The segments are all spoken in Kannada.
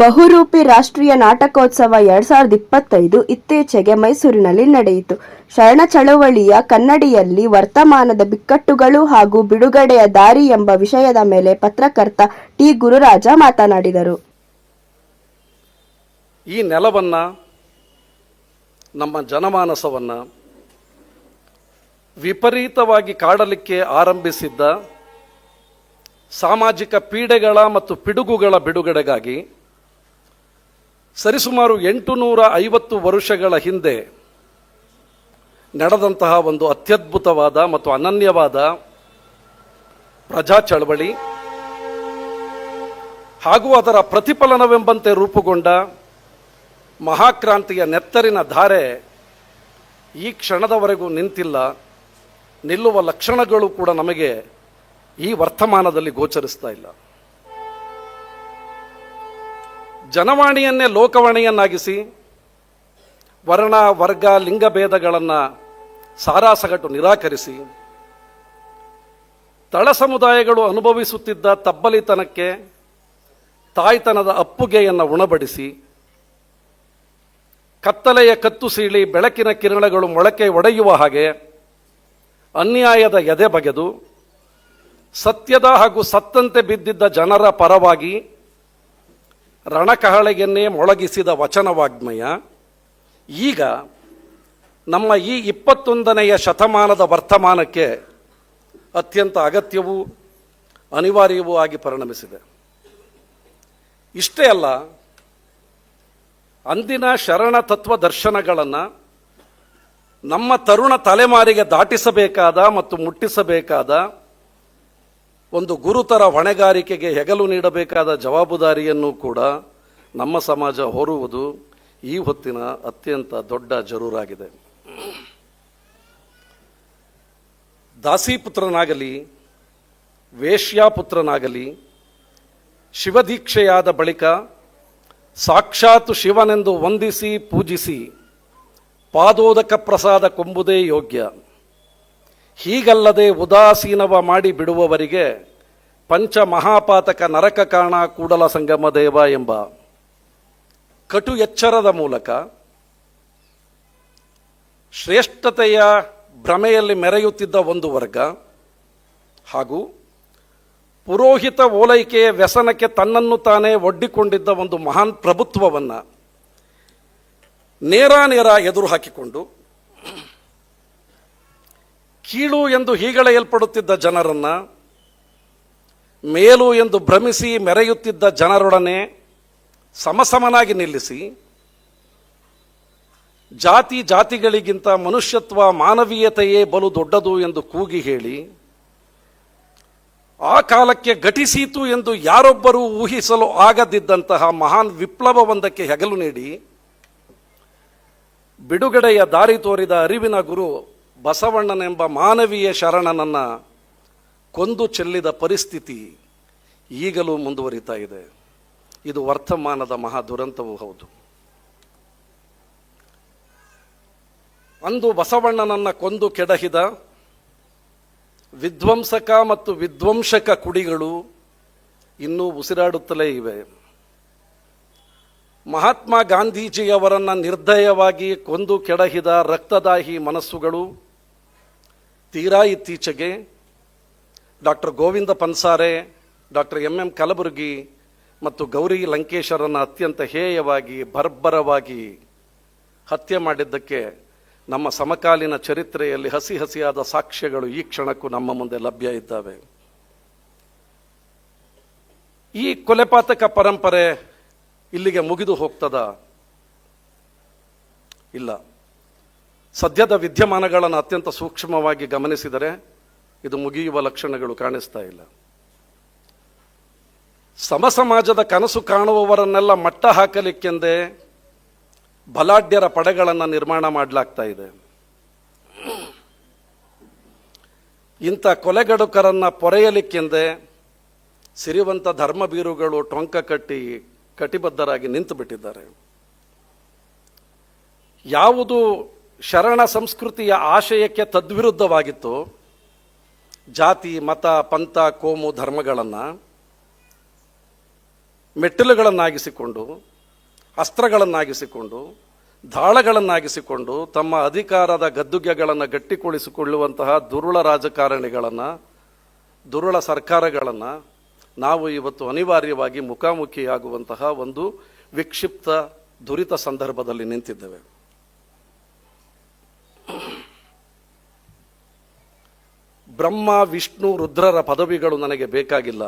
ಬಹುರೂಪಿ ರಾಷ್ಟ್ರೀಯ ನಾಟಕೋತ್ಸವ ಎರಡ್ ಸಾವಿರದ ಇಪ್ಪತ್ತೈದು ಇತ್ತೀಚೆಗೆ ಮೈಸೂರಿನಲ್ಲಿ ನಡೆಯಿತು. ಶರಣ ಚಳವಳಿಯ ಕನ್ನಡಿಯಲ್ಲಿ ವರ್ತಮಾನದ ಬಿಕ್ಕಟ್ಟುಗಳು ಹಾಗೂ ಬಿಡುಗಡೆಯ ದಾರಿ ಎಂಬ ವಿಷಯದ ಮೇಲೆ ಪತ್ರಕರ್ತ ಟಿ. ಗುರುರಾಜ ಮಾತನಾಡಿದರು. ಈ ನೆಲವನ್ನ, ನಮ್ಮ ಜನಮಾನಸವನ್ನ ವಿಪರೀತವಾಗಿ ಕಾಡಲಿಕ್ಕೆ ಆರಂಭಿಸಿದ್ದ ಸಾಮಾಜಿಕ ಪೀಡೆಗಳ ಮತ್ತು ಪಿಡುಗುಗಳ ಬಿಡುಗಡೆಗಾಗಿ ಸರಿಸುಮಾರು ಎಂಟು ನೂರ ಐವತ್ತು ವರುಷಗಳ ಹಿಂದೆ ನಡೆದಂತಹ ಒಂದು ಅತ್ಯದ್ಭುತವಾದ ಮತ್ತು ಅನನ್ಯವಾದ ಪ್ರಜಾ ಚಳವಳಿ ಹಾಗೂ ಅದರ ಪ್ರತಿಫಲನವೆಂಬಂತೆ ರೂಪುಗೊಂಡ ಮಹಾಕ್ರಾಂತಿಯ ನೆತ್ತರಿನ ಧಾರೆ ಈ ಕ್ಷಣದವರೆಗೂ ನಿಂತಿಲ್ಲ. ನಿಲ್ಲುವ ಲಕ್ಷಣಗಳು ಕೂಡ ನಮಗೆ ಈ ವರ್ತಮಾನದಲ್ಲಿ ಗೋಚರಿಸ್ತಾ ಇಲ್ಲ. ಜನವಾಣಿಯನ್ನೇ ಲೋಕವಾಣಿಯನ್ನಾಗಿಸಿ ವರ್ಣ, ವರ್ಗ ಲಿಂಗಭೇದಗಳನ್ನು ಸಾರಾಸಗಟು ನಿರಾಕರಿಸಿ ತಳ ಸಮುದಾಯಗಳು ಅನುಭವಿಸುತ್ತಿದ್ದ ತಬ್ಬಲಿತನಕ್ಕೆ ತಾಯ್ತನದ ಅಪ್ಪುಗೆಯನ್ನು ಉಣಬಡಿಸಿ ಕತ್ತಲೆಯ ಕತ್ತು ಸೀಳಿ ಬೆಳಕಿನ ಕಿರಣಗಳು ಮೊಳಕೆ ಒಡೆಯುವ ಹಾಗೆ ಅನ್ಯಾಯದ ಎದೆ ಬಗೆದು ಸತ್ಯದ ಹಾಗೂ ಸತ್ತಂತೆ ಬಿದ್ದಿದ್ದ ಜನರ ಪರವಾಗಿ ರಣಕಹಳೆಯನ್ನೇ ಮೊಳಗಿಸಿದ ವಚನವಾಗ್ಮಯ, ಈಗ ನಮ್ಮ ಈ ಇಪ್ಪತ್ತೊಂದನೆಯ ಶತಮಾನದ ವರ್ತಮಾನಕ್ಕೆ ಅತ್ಯಂತ ಅಗತ್ಯವೂ ಅನಿವಾರ್ಯವೂ ಆಗಿ ಪರಿಣಮಿಸಿದೆ. ಇಷ್ಟೇ ಅಲ್ಲ, ಅಂದಿನ ಶರಣ ತತ್ವ ದರ್ಶನಗಳನ್ನು ನಮ್ಮ ತರುಣ ತಲೆಮಾರಿಗೆ ದಾಟಿಸಬೇಕಾದ ಮತ್ತು ಮುಟ್ಟಿಸಬೇಕಾದ ಒಂದು ಗುರುತರ ಹೊಣೆಗಾರಿಕೆಗೆ ಹೆಗಲು ನೀಡಬೇಕಾದ ಜವಾಬ್ದಾರಿಯನ್ನು ಕೂಡ ನಮ್ಮ ಸಮಾಜ ಹೊರುವುದು ಈ ಹೊತ್ತಿನ ಅತ್ಯಂತ ದೊಡ್ಡ ಜರೂರಾಗಿದೆ. ದಾಸಿಪುತ್ರನಾಗಲಿ, ವೇಶ್ಯಾಪುತ್ರನಾಗಲಿ, ಶಿವದೀಕ್ಷೆಯಾದ ಬಳಿಕ ಸಾಕ್ಷಾತ್ ಶಿವನೆಂದು ವಂದಿಸಿ, ಪೂಜಿಸಿ, ಪಾದೋದಕ ಪ್ರಸಾದ ಕೊಂಬುದೇ ಯೋಗ್ಯ. ಹೀಗಲ್ಲದೆ ಉದಾಸೀನವ ಮಾಡಿ ಬಿಡುವವರಿಗೆ ಪಂಚ ಮಹಾಪಾತಕ ನರಕ ಕಾರಣ ಕೂಡಲ ಸಂಗಮ ದೇವ ಎಂಬ ಕಟು ಎಚ್ಚರದ ಮೂಲಕ ಶ್ರೇಷ್ಠತೆಯ ಭ್ರಮೆಯಲ್ಲಿ ಮೆರೆಯುತ್ತಿದ್ದ ಒಂದು ವರ್ಗ ಹಾಗೂ ಪುರೋಹಿತ ಓಲೈಕೆಯ ವ್ಯಸನಕ್ಕೆ ತನ್ನನ್ನು ತಾನೇ ಒಡ್ಡಿಕೊಂಡಿದ್ದ ಒಂದು ಮಹಾನ್ ಪ್ರಭುತ್ವವನ್ನು ನೇರ ಎದುರು ಹಾಕಿಕೊಂಡು ಕೀಳು ಎಂದು ಹೀಗಳೆಯಲ್ಪಡುತ್ತಿದ್ದ ಜನರನ್ನ, ಮೇಲು ಎಂದು ಭ್ರಮಿಸಿ ಮೆರೆಯುತ್ತಿದ್ದ ಜನರೊಡನೆ ಸಮಸಮನಾಗಿ ನಿಲ್ಲಿಸಿ, ಜಾತಿ ಜಾತಿಗಳಿಗಿಂತ ಮನುಷ್ಯತ್ವ ಮಾನವೀಯತೆಯೇ ಬಲು ದೊಡ್ಡದು ಎಂದು ಕೂಗಿ ಹೇಳಿ, ಆ ಕಾಲಕ್ಕೆ ಘಟಿಸೀತು ಎಂದು ಯಾರೊಬ್ಬರೂ ಊಹಿಸಲು ಆಗದಿದ್ದಂತಹ ಮಹಾನ್ ವಿಪ್ಲವವೊಂದಕ್ಕೆ ಹೆಗಲು ನೀಡಿ, ಬಿಡುಗಡೆಯ ದಾರಿ ತೋರಿದ ಅರಿವಿನ ಗುರು ಬಸವಣ್ಣನೆಂಬ ಮಾನವೀಯ ಶರಣನನ್ನ ಕೊಂದು ಚೆಲ್ಲಿದ ಪರಿಸ್ಥಿತಿ ಈಗಲೂ ಮುಂದುವರಿತಾ ಇದೆ. ಇದು ವರ್ತಮಾನದ ಮಹಾ ದುರಂತವೂ ಹೌದು. ಅಂದು ಬಸವಣ್ಣನನ್ನು ಕೊಂದು ಕೆಡಹಿದ ವಿಧ್ವಂಸಕ ಮತ್ತು ವಿಧ್ವಂಸಕ ಕುಡಿಗಳು ಇನ್ನೂ ಉಸಿರಾಡುತ್ತಲೇ ಇವೆ. ಮಹಾತ್ಮ ಗಾಂಧೀಜಿಯವರನ್ನು ನಿರ್ದಯವಾಗಿ ಕೊಂದು ಕೆಡಹಿದ ರಕ್ತದಾಹಿ ಮನಸ್ಸುಗಳು ತೀರಾ ಇತ್ತೀಚೆಗೆ doctor Govinda Pansare, doctor M M Kalburgi ಮತ್ತು ಗೌರಿ ಲಂಕೇಶರನ್ನ ಅತ್ಯಂತ ಹೇಯವಾಗಿ, ಬರ್ಬರವಾಗಿ ಹತ್ಯೆ ಮಾಡಿದ್ದಕ್ಕೆ ನಮ್ಮ ಸಮಕಾಲೀನ ಚರಿತ್ರೆಯಲ್ಲಿ ಹಸಿ ಹಸಿಯಾದ ಸಾಕ್ಷ್ಯಗಳು ಈ ಕ್ಷಣಕ್ಕೂ ನಮ್ಮ ಮುಂದೆ ಲಭ್ಯ ಇದ್ದಾವೆ. ಈ ಕೊಲೆಪಾತಕ ಪರಂಪರೆ ಇಲ್ಲಿಗೆ ಮುಗಿದು ಹೋಗ್ತದ? ಇಲ್ಲ. ಸದ್ಯದ ವಿದ್ಯಮಾನಗಳನ್ನು ಅತ್ಯಂತ ಸೂಕ್ಷ್ಮವಾಗಿ ಗಮನಿಸಿದರೆ ಇದು ಮುಗಿಯುವ ಲಕ್ಷಣಗಳು ಕಾಣಿಸ್ತಾ ಇಲ್ಲ. ಸಮಸಮಾಜದ ಕನಸು ಕಾಣುವವರನ್ನೆಲ್ಲ ಮಟ್ಟ ಹಾಕಲಿಕ್ಕೆಂದೇ ಬಲಾಢ್ಯರ ಪಡೆಗಳನ್ನು ನಿರ್ಮಾಣ ಮಾಡಲಾಗ್ತಾ ಇದೆ. ಇಂಥ ಕೊಲೆಗಡುಕರನ್ನು ಪೊರೆಯಲಿಕ್ಕೆಂದೇ ಸಿರಿವಂತ ಧರ್ಮಬೀರುಗಳು ಟೊಂಕ ಕಟ್ಟಿ ಕಟಿಬದ್ಧರಾಗಿ ನಿಂತು ಬಿಟ್ಟಿದ್ದಾರೆ ಯಾವುದು ಶರಣ ಸಂಸ್ಕೃತಿಯ ಆಶಯಕ್ಕೆ ತದ್ವಿರುದ್ಧವಾಗಿತ್ತು. ಜಾತಿ, ಮತ, ಪಂಥ, ಕೋಮು, ಧರ್ಮಗಳನ್ನು ಮೆಟ್ಟಿಲುಗಳನ್ನಾಗಿಸಿಕೊಂಡು, ಅಸ್ತ್ರಗಳನ್ನಾಗಿಸಿಕೊಂಡು, ದಾಳಗಳನ್ನಾಗಿಸಿಕೊಂಡು ತಮ್ಮ ಅಧಿಕಾರದ ಗದ್ದುಗೆಗಳನ್ನು ಗಟ್ಟಿಗೊಳಿಸಿಕೊಳ್ಳುವಂತಹ ದುರುಳ ರಾಜಕಾರಣಿಗಳನ್ನು, ದುರುಳ ಸರ್ಕಾರಗಳನ್ನು ನಾವು ಇವತ್ತು ಅನಿವಾರ್ಯವಾಗಿ ಮುಖಾಮುಖಿಯಾಗುವಂತಹ ಒಂದು ವಿಕ್ಷಿಪ್ತ ದುರಿತ ಸಂದರ್ಭದಲ್ಲಿ ನಿಂತಿದ್ದೇವೆ. ಬ್ರಹ್ಮ, ವಿಷ್ಣು, ರುದ್ರರ ಪದವಿಗಳು ನನಗೆ ಬೇಕಾಗಿಲ್ಲ.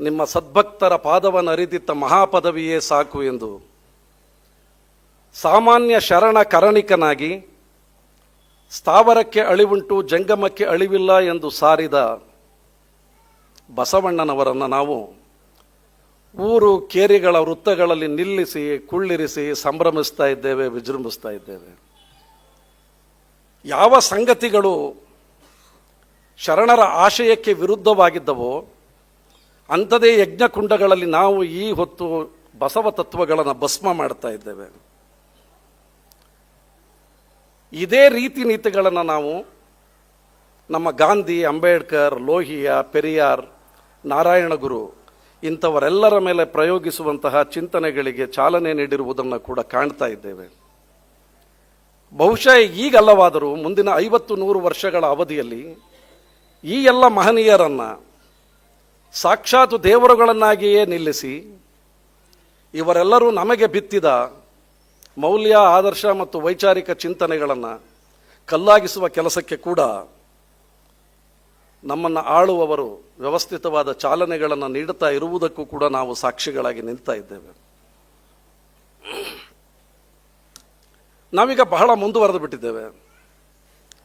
ನಿಮ್ಮ ಸದ್ಭಕ್ತರ ಪಾದವನ್ನು ಅರಿತಿತ್ತ ಮಹಾಪದವಿಯೇ ಸಾಕು ಎಂದು. ಸಾಮಾನ್ಯ ಶರಣ ಕರಣಿಕನಾಗಿ, ಸ್ಥಾವರಕ್ಕೆ ಅಳಿವುಂಟು, ಜಂಗಮಕ್ಕೆ ಅಳಿವಿಲ್ಲ ಎಂದು ಸಾರಿದ ಬಸವಣ್ಣನವರನ್ನು ನಾವು ಊರು, ಕೇರಿಗಳ ವೃತ್ತಗಳಲ್ಲಿ ನಿಲ್ಲಿಸಿ, ಕುಳ್ಳಿರಿಸಿ ಸಂಭ್ರಮಿಸ್ತಾ ಇದ್ದೇವೆ, ವಿಜೃಂಭಿಸ್ತಾ ಇದ್ದೇವೆ. ಯಾವ ಸಂಗತಿಗಳು ಶರಣರ ಆಶಯಕ್ಕೆ ವಿರುದ್ಧವಾಗಿದ್ದವೋ, ಅಂಥದೇ ಯಜ್ಞಕುಂಡಗಳಲ್ಲಿ ನಾವು ಈ ಹೊತ್ತು ಬಸವ ತತ್ವಗಳನ್ನು ಭಸ್ಮ ಮಾಡ್ತಾ ಇದ್ದೇವೆ. ಇದೇ ರೀತಿ ನೀತಿಗಳನ್ನು ನಾವು ನಮ್ಮ ಗಾಂಧಿ, ಅಂಬೇಡ್ಕರ್, ಲೋಹಿಯಾ, ಪೆರಿಯಾರ್ ನಾರಾಯಣಗುರು ಇಂಥವರೆಲ್ಲರ ಮೇಲೆ ಪ್ರಯೋಗಿಸುವಂತಹ ಚಿಂತನೆಗಳಿಗೆ ಚಾಲನೆ ನೀಡಿರುವುದನ್ನು ಕೂಡ ಕಾಣ್ತಾ ಇದ್ದೇವೆ. ಬಹುಶಃ ಈಗಲ್ಲವಾದರೂ ಮುಂದಿನ ಐವತ್ತು ನೂರು ವರ್ಷಗಳ ಅವಧಿಯಲ್ಲಿ ಈ ಎಲ್ಲ ಮಹನೀಯರನ್ನು ಸಾಕ್ಷಾತ್ ದೇವರುಗಳನ್ನಾಗಿಯೇ ನಿಲ್ಲಿಸಿ ಇವರೆಲ್ಲರೂ ನಮಗೆ ಬಿತ್ತಿದ ಮೌಲ್ಯ, ಆದರ್ಶ ಮತ್ತು ವೈಚಾರಿಕ ಚಿಂತನೆಗಳನ್ನು ಕಲ್ಲಾಗಿಸುವ ಕೆಲಸಕ್ಕೆ ಕೂಡ ನಮ್ಮನ್ನು ಆಳುವವರು ವ್ಯವಸ್ಥಿತವಾದ ಚಾಲನೆಗಳನ್ನು ನೀಡುತ್ತಾ ಇರುವುದಕ್ಕೂ ಕೂಡ ನಾವು ಸಾಕ್ಷಿಗಳಾಗಿ ನಿಲ್ತಾ ಇದ್ದೇವೆ. ನಾವೀಗ ಬಹಳ ಮುಂದುವರೆದು ಬಿಟ್ಟಿದ್ದೇವೆ.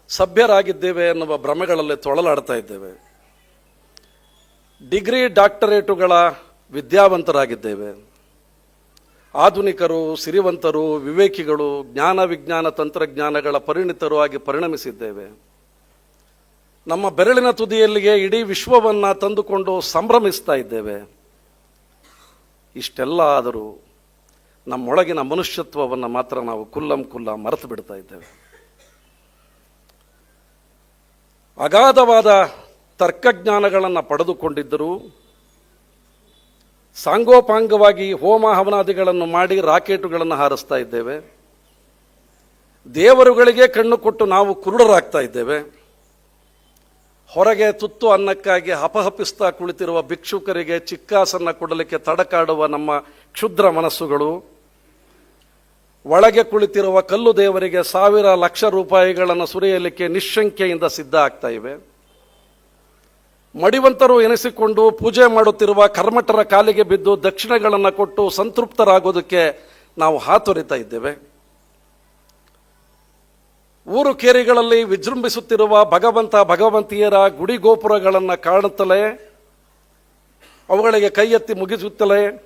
ಸಭ್ಯರಾಗಿದ್ದೇವೆ ಎನ್ನುವ ಭ್ರಮೆಗಳಲ್ಲಿ ತೊಳಲಾಡ್ತಾ ಇದ್ದೇವೆ. ಡಿಗ್ರಿ ಡಾಕ್ಟರೇಟುಗಳ ವಿದ್ಯಾವಂತರಾಗಿದ್ದೇವೆ. ಆಧುನಿಕರು, ಸಿರಿವಂತರು, ವಿವೇಕಿಗಳು, ಜ್ಞಾನ ವಿಜ್ಞಾನ ತಂತ್ರಜ್ಞಾನಗಳ ಪರಿಣಿತರು ಆಗಿ ಪರಿಣಮಿಸಿದ್ದೇವೆ. ನಮ್ಮ ಬೆರಳಿನ ತುದಿಯಲ್ಲಿಗೆ ಇಡೀ ವಿಶ್ವವನ್ನು ತಂದುಕೊಂಡು ಸಂಭ್ರಮಿಸ್ತಾ ಇದ್ದೇವೆ. ಇಷ್ಟೆಲ್ಲ ಆದರೂ ನಮ್ಮೊಳಗಿನ ಮನುಷ್ಯತ್ವವನ್ನು ಮಾತ್ರ ನಾವು ಕುಲ್ಲಂ ಕುಲ್ಲ ಮರೆತು ಬಿಡ್ತಾ ಇದ್ದೇವೆ. ಅಗಾಧವಾದ ತರ್ಕಜ್ಞಾನಗಳನ್ನು ಪಡೆದುಕೊಂಡಿದ್ದರು ಸಾಂಗೋಪಾಂಗವಾಗಿ ಹೋಮ ಹವನಾದಿಗಳನ್ನು ಮಾಡಿ ರಾಕೆಟುಗಳನ್ನು ಹಾರಿಸ್ತಾ ಇದ್ದೇವೆ. ದೇವರುಗಳಿಗೆ ಕಣ್ಣು ಕೊಟ್ಟು ನಾವು ಕುರುಡರಾಗ್ತಾ ಇದ್ದೇವೆ. ಹೊರಗೆ ತುತ್ತು ಅನ್ನಕ್ಕಾಗಿ ಹಪಹಪಿಸ್ತಾ ಕುಳಿತಿರುವ ಭಿಕ್ಷುಕರಿಗೆ ಚಿಕ್ಕಾಸನ್ನ ಕೊಡಲಿಕ್ಕೆ ತಡಕಾಡುವ ನಮ್ಮ ಕ್ಷುದ್ರ ಮನಸ್ಸುಗಳು ಒಳಗೆ ಕುಳಿತಿರುವ ಕಲ್ಲು ದೇವರಿಗೆ ಸಾವಿರ ಲಕ್ಷ ರೂಪಾಯಿಗಳನ್ನು ಸುರಿಯಲಿಕ್ಕೆ ನಿಶಂಕೆಯಿಂದ ಸಿದ್ಧ ಆಗ್ತಾ ಇವೆ. ಮಡಿವಂತರು ಎನಿಸಿಕೊಂಡು ಪೂಜೆ ಮಾಡುತ್ತಿರುವ ಕರ್ಮಠರ ಕಾಲಿಗೆ ಬಿದ್ದು ದಕ್ಷಿಣಗಳನ್ನು ಕೊಟ್ಟು ಸಂತೃಪ್ತರಾಗೋದಕ್ಕೆ ನಾವು ಹಾತೊರಿತಾ ಇದ್ದೇವೆ. ಊರು ಕೇರಿಗಳಲ್ಲಿ ವಿಜೃಂಭಿಸುತ್ತಿರುವ ಭಗವಂತ ಭಗವಂತಿಯರ ಗುಡಿ ಗೋಪುರಗಳನ್ನು ಕಾಣುತ್ತಲೇ, ಅವುಗಳಿಗೆ ಕೈ ಎತ್ತಿ ಮುಗಿಸುತ್ತಲೇ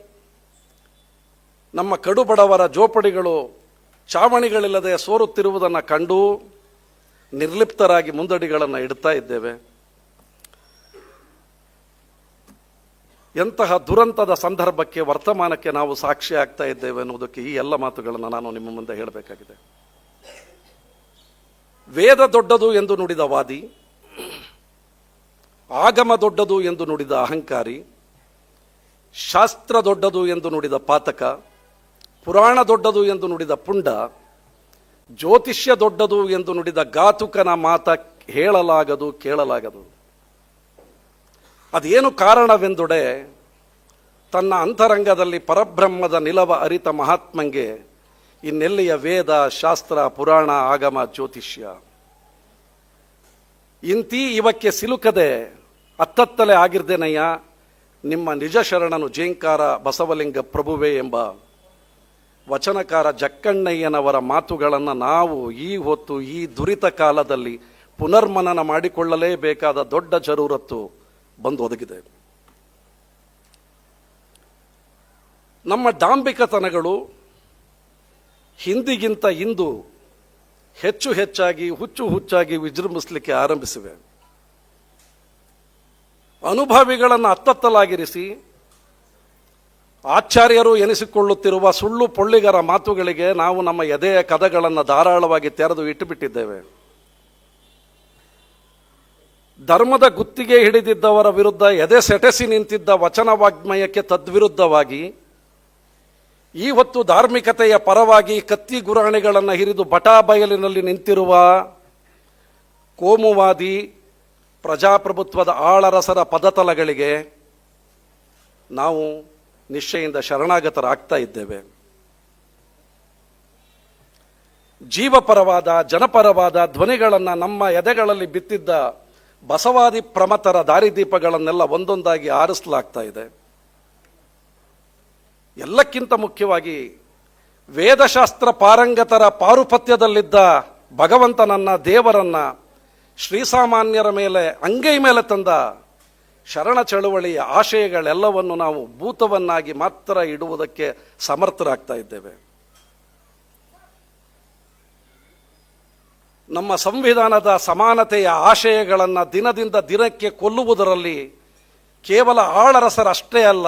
ನಮ್ಮ ಕಡುಬಡವರ ಜೋಪಡಿಗಳು ಚಾವಣಿಗಳಿಲ್ಲದೆ ಸೋರುತ್ತಿರುವುದನ್ನು ಕಂಡು ನಿರ್ಲಿಪ್ತರಾಗಿ ಮುಂದಡಿಗಳನ್ನು ಇಡ್ತಾ ಇದ್ದೇವೆ. ಎಂತಹ ದುರಂತದ ಸಂದರ್ಭಕ್ಕೆ ವರ್ತಮಾನಕ್ಕೆ ನಾವು ಸಾಕ್ಷಿ ಆಗ್ತಾ ಇದ್ದೇವೆ ಅನ್ನೋದಕ್ಕೆ ಈ ಎಲ್ಲ ಮಾತುಗಳನ್ನು ನಾನು ನಿಮ್ಮ ಮುಂದೆ ಹೇಳಬೇಕಾಗಿದೆ. ವೇದ ದೊಡ್ಡದು ಎಂದು ನುಡಿದ ವಾದಿ, ಆಗಮ ದೊಡ್ಡದು ಎಂದು ನುಡಿದ ಅಹಂಕಾರಿ, ಶಾಸ್ತ್ರ ದೊಡ್ಡದು ಎಂದು ನುಡಿದ ಪಾತಕ ಪುರಾಣ ದೊಡ್ಡದು ಎಂದು ನುಡಿದ ಪುಂಡ, ಜ್ಯೋತಿಷ್ಯ ದೊಡ್ಡದು ಎಂದು ನುಡಿದ ಗಾತುಕನ ಮಾತ ಹೇಳಲಾಗದು, ಕೇಳಲಾಗದು. ಅದೇನು ಕಾರಣವೆಂದುಡೆ, ತನ್ನ ಅಂತರಂಗದಲ್ಲಿ ಪರಬ್ರಹ್ಮದ ನಿಲವ ಅರಿತ ಮಹಾತ್ಮಂಗೆ ಇನ್ನೆಲ್ಲಿಯ ವೇದ, ಶಾಸ್ತ್ರ, ಪುರಾಣ, ಆಗಮ, ಜ್ಯೋತಿಷ್ಯ? ಇಂತೀ ಇವಕ್ಕೆ ಸಿಲುಕದೆ ಅತ್ತತ್ತಲೆ ಆಗಿರ್ದೇನಯ್ಯ, ನಿಮ್ಮ ನಿಜ ಶರಣನು ಜೇಂಕಾರ ಬಸವಲಿಂಗ ಪ್ರಭುವೆ ಎಂಬ ವಚನಕಾರ ಜಕ್ಕಣ್ಣಯ್ಯನವರ ಮಾತುಗಳನ್ನು ನಾವು ಈ ಹೊತ್ತು, ಈ ದುರಿತ ಕಾಲದಲ್ಲಿ ಪುನರ್ಮನನ ಮಾಡಿಕೊಳ್ಳಲೇಬೇಕಾದ ದೊಡ್ಡ ಜರೂರತ್ತು ಬಂದು ಒದಗಿದೆ. ನಮ್ಮ ಡಾಂಬಿಕತನಗಳು ಹಿಂದಿಗಿಂತ ಇಂದು ಹೆಚ್ಚು ಹೆಚ್ಚಾಗಿ, ಹುಚ್ಚು ಹುಚ್ಚಾಗಿ ವಿಜೃಂಭಿಸಲಿಕ್ಕೆ ಆರಂಭಿಸಿವೆ. ಅನುಭವಿಗಳನ್ನು ಅತ್ತತ್ತಲಾಗಿರಿಸಿ ಆಚಾರ್ಯರು ಎನಿಸಿಕೊಳ್ಳುತ್ತಿರುವ ಸುಳ್ಳು ಪೊಳ್ಳಿಗರ ಮಾತುಗಳಿಗೆ ನಾವು ನಮ್ಮ ಎದೆಯ ಕದಗಳನ್ನು ಧಾರಾಳವಾಗಿ ತೆರೆದು ಇಟ್ಟುಬಿಟ್ಟಿದ್ದೇವೆ. ಧರ್ಮದ ಗುತ್ತಿಗೆ ಹಿಡಿದಿದ್ದವರ ವಿರುದ್ಧ ಎದೆ ಸೆಟೆಸಿ ನಿಂತಿದ್ದ ವಚನ ವಾಗ್ಮಯಕ್ಕೆ ತದ್ವಿರುದ್ಧವಾಗಿ, ಈ ಹೊತ್ತು ಧಾರ್ಮಿಕತೆಯ ಪರವಾಗಿ ಕತ್ತಿ ಗುರಾಣಿಗಳನ್ನು ಹಿರಿದು ಬಟಾ ಬಯಲಿನಲ್ಲಿ ನಿಂತಿರುವ ಕೋಮುವಾದಿ ಪ್ರಜಾಪ್ರಭುತ್ವದ ಆಳರಸರ ಪದತಲಗಳಿಗೆ ನಾವು ನಿಶ್ಚಯಿಂದ ಶರಣಾಗತರಾಗ್ತಾ ಇದ್ದೇವೆ. ಜೀವಪರವಾದ, ಜನಪರವಾದ ಧ್ವನಿಗಳನ್ನು ನಮ್ಮ ಎದೆಗಳಲ್ಲಿ ಬಿತ್ತಿದ್ದ ಬಸವಾದಿ ಪ್ರಮತರ ದಾರಿದೀಪಗಳನ್ನೆಲ್ಲ ಒಂದೊಂದಾಗಿ ಆರಿಸಲಾಗ್ತಾ ಇದೆ. ಎಲ್ಲಕ್ಕಿಂತ ಮುಖ್ಯವಾಗಿ ವೇದಶಾಸ್ತ್ರ ಪಾರಂಗತರ ಪಾರುಪತ್ಯದಲ್ಲಿದ್ದ ಭಗವಂತನನ್ನ ದೇವರನ್ನ ಶ್ರೀಸಾಮಾನ್ಯರ ಮೇಲೆ, ಅಂಗೈ ಮೇಲೆ ತಂದ ಶರಣ ಚಳುವಳಿಯ ಆಶಯಗಳೆಲ್ಲವನ್ನು ನಾವು ಭೂತವನ್ನಾಗಿ ಮಾತ್ರ ಇಡುವುದಕ್ಕೆ ಸಮರ್ಥರಾಗ್ತಾ ಇದ್ದೇವೆ. ನಮ್ಮ ಸಂವಿಧಾನದ ಸಮಾನತೆಯ ಆಶಯಗಳನ್ನು ದಿನದಿಂದ ದಿನಕ್ಕೆ ಕೊಲ್ಲುವುದರಲ್ಲಿ ಕೇವಲ ಆಳರಸರಷ್ಟೇ ಅಲ್ಲ,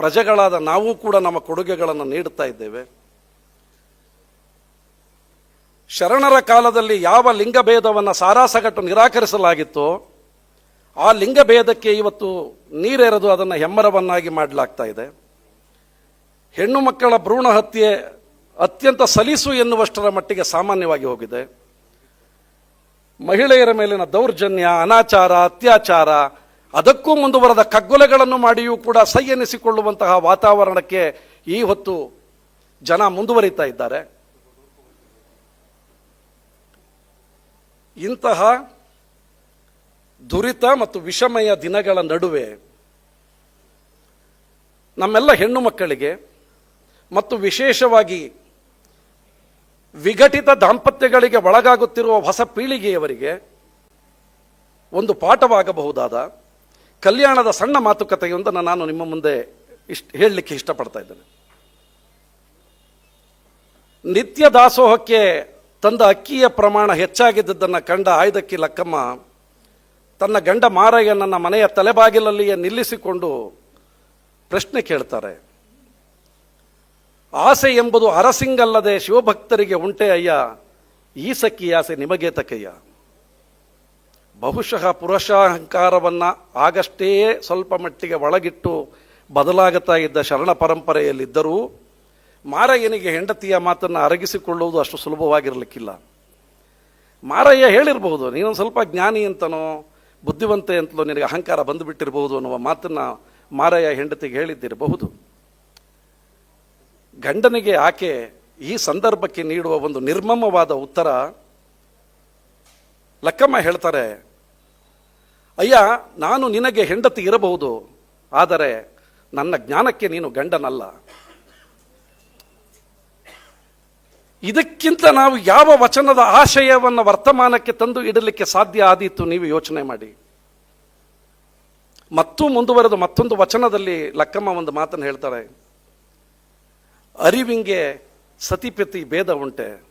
ಪ್ರಜೆಗಳಾದ ನಾವು ಕೂಡ ನಮ್ಮ ಕೊಡುಗೆಗಳನ್ನು ನೀಡುತ್ತಾ ಇದ್ದೇವೆ. ಶರಣರ ಕಾಲದಲ್ಲಿ ಯಾವ ಲಿಂಗಭೇದವನ್ನು ಸಾರಾಸಗಟ್ಟು ನಿರಾಕರಿಸಲಾಗಿತ್ತೋ ಆ ಲಿಂಗಭೇದಕ್ಕೆ ಇವತ್ತು ನೀರೆರೆದು ಅದನ್ನು ಹೆಮ್ಮರವನ್ನಾಗಿ ಮಾಡಲಾಗ್ತಾ ಇದೆ. ಹೆಣ್ಣು ಮಕ್ಕಳ ಭ್ರೂಣ ಹತ್ಯೆ ಅತ್ಯಂತ ಸಲೀಸು ಎನ್ನುವಷ್ಟರ ಮಟ್ಟಿಗೆ ಸಾಮಾನ್ಯವಾಗಿ ಹೋಗಿದೆ. ಮಹಿಳೆಯರ ಮೇಲಿನ ದೌರ್ಜನ್ಯ, ಅನಾಚಾರ, ಅತ್ಯಾಚಾರ, ಅದಕ್ಕೂ ಮುಂದುವರೆದ ಕಗ್ಗೊಲೆಗಳನ್ನು ಮಾಡಿಯೂ ಕೂಡ ಸೈ ಎನಿಸಿಕೊಳ್ಳುವಂತಹ ವಾತಾವರಣಕ್ಕೆ ಈ ಹೊತ್ತು ಜನ ಮುಂದುವರಿತಾ ಇದ್ದಾರೆ. ಇಂತಹ ದುರಿತ ಮತ್ತು ವಿಷಮಯ ದಿನಗಳ ನಡುವೆ ನಮ್ಮೆಲ್ಲ ಹೆಣ್ಣು ಮಕ್ಕಳಿಗೆ ಮತ್ತು ವಿಶೇಷವಾಗಿ ವಿಘಟಿತ ದಾಂಪತ್ಯಗಳಿಗೆ ಒಳಗಾಗುತ್ತಿರುವ ಹೊಸ ಪೀಳಿಗೆಯವರಿಗೆ ಒಂದು ಪಾಠವಾಗಬಹುದಾದ ಕಲ್ಯಾಣದ ಸಣ್ಣ ಮಾತುಕತೆಯೊಂದನ್ನು ನಾನು ನಿಮ್ಮ ಮುಂದೆ ಇಷ್ಟ ಹೇಳಲಿಕ್ಕೆ ಇಷ್ಟಪಡ್ತಾ ಇದ್ದೇನೆ. ನಿತ್ಯ ದಾಸೋಹಕ್ಕೆ ತಂದ ಅಕ್ಕಿಯ ಪ್ರಮಾಣ ಹೆಚ್ಚಾಗಿದ್ದದನ್ನು ಕಂಡ ಆಯ್ದಕ್ಕಿ ಲಕ್ಕಮ್ಮ ತನ್ನ ಗಂಡ ಮಾರಯ್ಯ ನನ್ನ ಮನೆಯ ತಲೆಬಾಗಿಲಲ್ಲಿಯೇ ನಿಲ್ಲಿಸಿಕೊಂಡು ಪ್ರಶ್ನೆ ಕೇಳ್ತಾರೆ. ಆಸೆ ಎಂಬುದು ಅರಸಿಂಗಲ್ಲದೆ ಶಿವಭಕ್ತರಿಗೆ ಉಂಟೆ ಅಯ್ಯ, ಈ ಸಖಿ ಆಸೆ ನಿಮಗೆ ತಕಯ್ಯ ಬಹುಶಃ ಪುರುಷಾಹಂಕಾರವನ್ನ ಆಗಷ್ಟೇ ಸ್ವಲ್ಪ ಮಟ್ಟಿಗೆ ಒಳಗಿಟ್ಟು ಬದಲಾಗುತ್ತಾ ಇದ್ದ ಶರಣ ಪರಂಪರೆಯಲ್ಲಿದ್ದರೂ ಮಾರಯ್ಯನಿಗೆ ಹೆಂಡತಿಯ ಮಾತನ್ನು ಅರಗಿಸಿಕೊಳ್ಳುವುದು ಅಷ್ಟು ಸುಲಭವಾಗಿರಲಿಕ್ಕಿಲ್ಲ. ಮಾರಯ್ಯ ಹೇಳಿರಬಹುದು, ನೀನೊಂದು ಸ್ವಲ್ಪ ಜ್ಞಾನಿ ಅಂತನೋ ಬುದ್ಧಿವಂತೆ ಅಂತಲೂ ನಿನಗೆ ಅಹಂಕಾರ ಬಂದುಬಿಟ್ಟಿರಬಹುದು ಅನ್ನುವ ಮಾತನ್ನು ಮಾರಯ್ಯ ಹೆಂಡತಿಗೆ ಹೇಳಿದ್ದಿರಬಹುದು. ಗಂಡನಿಗೆ ಆಕೆ ಈ ಸಂದರ್ಭಕ್ಕೆ ನೀಡುವ ಒಂದು ನಿರ್ಮಮವಾದ ಉತ್ತರ ಲಕ್ಕಮ್ಮ ಹೇಳ್ತಾರೆ, ಅಯ್ಯ, ನಾನು ನಿನಗೆ ಹೆಂಡತಿ ಇರಬಹುದು, ಆದರೆ ನನ್ನ ಜ್ಞಾನಕ್ಕೆ ನೀನು ಗಂಡನಲ್ಲ. ಇದಕ್ಕಿಂತ ನಾವು ಯಾವ ವಚನದ ಆಶಯವನ್ನು ವರ್ತಮಾನಕ್ಕೆ ತಂದು ಇಡಲಿಕ್ಕೆ ಸಾಧ್ಯ ಆದೀತು ನೀವು ಯೋಚನೆ ಮಾಡಿ. ಮತ್ತೂ ಮುಂದುವರೆದು ಮತ್ತೊಂದು ವಚನದಲ್ಲಿ ಲಕ್ಕಮ್ಮ ಒಂದು ಮಾತನ್ನು ಹೇಳ್ತಾರೆ. ಅರಿವಿಂಗೆ ಸತಿಪತಿ ಭೇದ ಉಂಟೆ.